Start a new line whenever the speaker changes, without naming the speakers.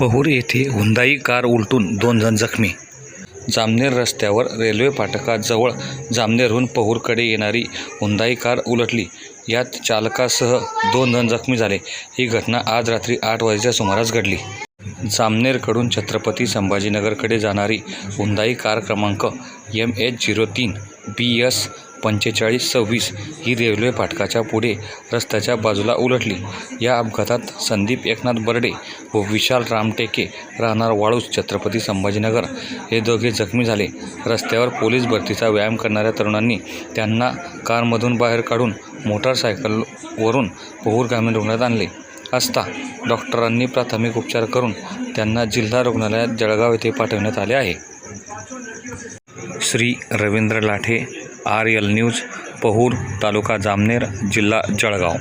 पहूर येथे Hyundai car उलटून दोन जण जखमी. जामनेर रस्त्यावर रेल्वे फाटकाजवळ जामनेरहून पहूरकडे येणारी हुंदाई कार उलटली. यात चालकासह दोन जण जखमी झाले. ही घटना आज रात्री आठ वाजेच्या सुमारास घडली. जामनेरकडून छत्रपती संभाजीनगरकडे जाणारी हुंदाई कार क्रमांक एम एच झिरो तीन बी एस पंचेचाळीस सव्वीस ही रेल्वे फाटकाच्या पुढे रस्त्याच्या बाजूला उलटली. या अपघातात संदीप एकनाथ बर्डे व विशाल रामटेके राहणार वाळूस छत्रपती संभाजीनगर. हे दोघे जखमी झाले. रस्त्यावर पोलीस भरतीचा व्यायाम करणाऱ्या तरुणांनी त्यांना कारमधून बाहेर काढून मोटारसायकलवरून पहूर ग्रामीण रुग्णालयात आणले. असता डॉक्टरांनी प्राथमिक उपचार करून त्यांना जिल्हा रुग्णालयात जळगाव येथे पाठवण्यात आले आहे. Shri Ravindra Lathe R L news Pahur taluka Jamner जिल्हा जळगाव.